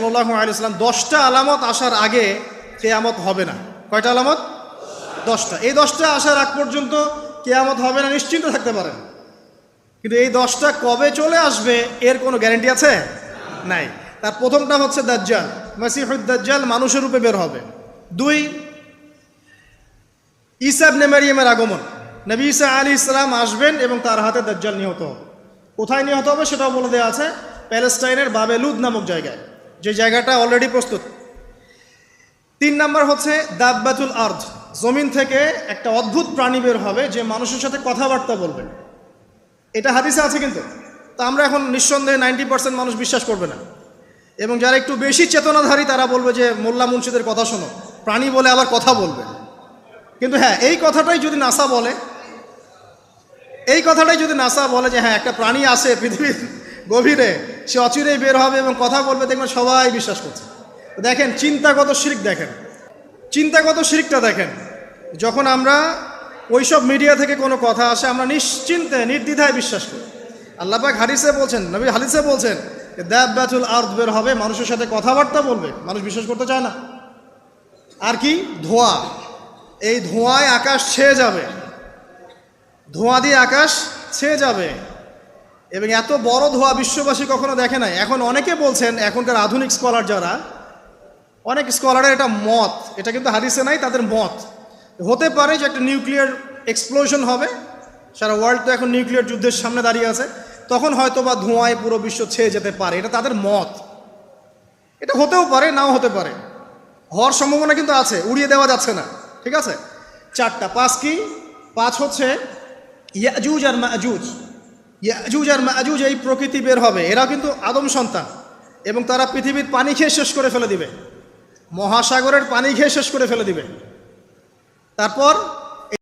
সাল্লাহ আলিয়াল্লাম দশটা আলামত আসার আগে কেয়ামত হবে না। কয়টা আলামত? দশটা। এই দশটা আসার আগ পর্যন্ত কেয়ামত হবে না, নিশ্চিন্ত থাকতে পারেন। কিন্তু এই দশটা কবে চলে আসবে, এর কোনো গ্যারেন্টি আছে? নাই। তার প্রথমটা হচ্ছে দাজ্জাল। দাজ্জাল মানুষের রূপে বের হবে। দুই ইসাব নেমারিয়ামের আগমন। নবী ইসা আলী ইসলাম আসবেন এবং তার হাতে দাজ্জাল নিহত হবে। কোথায় নিহত হবে সেটাও বলে দেওয়া আছে প্যালেস্টাইনের বাবেলুদ নামক জায়গায়। যে জায়গাটা অলরেডি প্রস্তুত। তিন নাম্বার হচ্ছে দাব্বাতুল আর্ধ জমিন থেকে একটা অদ্ভুত প্রাণী বের হবে যে মানুষের সাথে কথাবার্তা বলবে। এটা হাদিসে আছে কিন্তু। তা আমরা এখন নিঃসন্দেহে নাইনটি পার্সেন্ট মানুষ বিশ্বাস করবে না। এবং যারা একটু বেশি চেতনাধারী, তারা বলবে যে, মোল্লা মুন্সিদের কথা শোনো। প্রাণী বলে আবার কথা বলবে। কিন্তু হ্যাঁ এই কথাটাই যদি নাসা বলে, এই কথাটাই যদি নাসা বলে যে হ্যাঁ একটা প্রাণী আছে পৃথিবীর গভীরে, সে অচিরেই বের হবে এবং কথা বলবে, দেখবেন সবাই বিশ্বাস করছে। দেখেন চিন্তাগত শিরিক দেখেন। চিন্তাগত শিরিকটা দেখেন। যখন আমরা ওইসব মিডিয়া থেকে কোনো কথা আসে, আমরা নিশ্চিন্তে, নির্দ্বিধায় বিশ্বাস করি। আল্লাপাক হারিসে বলছেন, নবী হাদিসে বলছেন দ্যাব ব্যাচুল আর্থ বের হবে, মানুষের সাথে কথাবার্তা বলবে, মানুষ বিশ্বাস করতে চায় না। আর কি? ধোঁয়া। এই ধোঁয়ায় আকাশ ছেয়ে যাবে। ধোঁয়া দিয়ে আকাশ ছেয়ে যাবে। এবং এত বড় ধোঁয়া বিশ্ববাসী কখনো দেখে নাই। এখন অনেকে বলছেন, এখনকার আধুনিক স্কলার যারা, অনেক স্কলারের এটা মত, এটা কিন্তু হাদিসে নাই, তাদের মত। হতে পারে যে একটা নিউক্লিয়ার এক্সপ্লোশন হবে, সারা ওয়ার্ল্ড তো এখন নিউক্লিয়ার যুদ্ধের সামনে দাঁড়িয়ে আছে, তখন হয়তো বা ধোঁয়ায় পুরো বিশ্ব ছেয়ে যেতে পারে, এটা তাদের মত। এটা হতেও পারে, নাও হতে পারে। হওয়ার সম্ভাবনা কিন্তু আছে, উড়িয়ে দেওয়া যাচ্ছে না, ঠিক আছে? চারটা, পাঁচ কি? পাঁচ হচ্ছে ইয়াজুজ আর মাজুজ। ইয়াজুজ আর মাজুজ এই প্রকৃতি বের হবে। এরা কিন্তু আদম সন্তান এবং তারা পৃথিবীর পানি খেয়ে শেষ করে ফেলে দিবে। মহাসাগরের পানি খেয়ে শেষ করে ফেলে দিবে। তারপর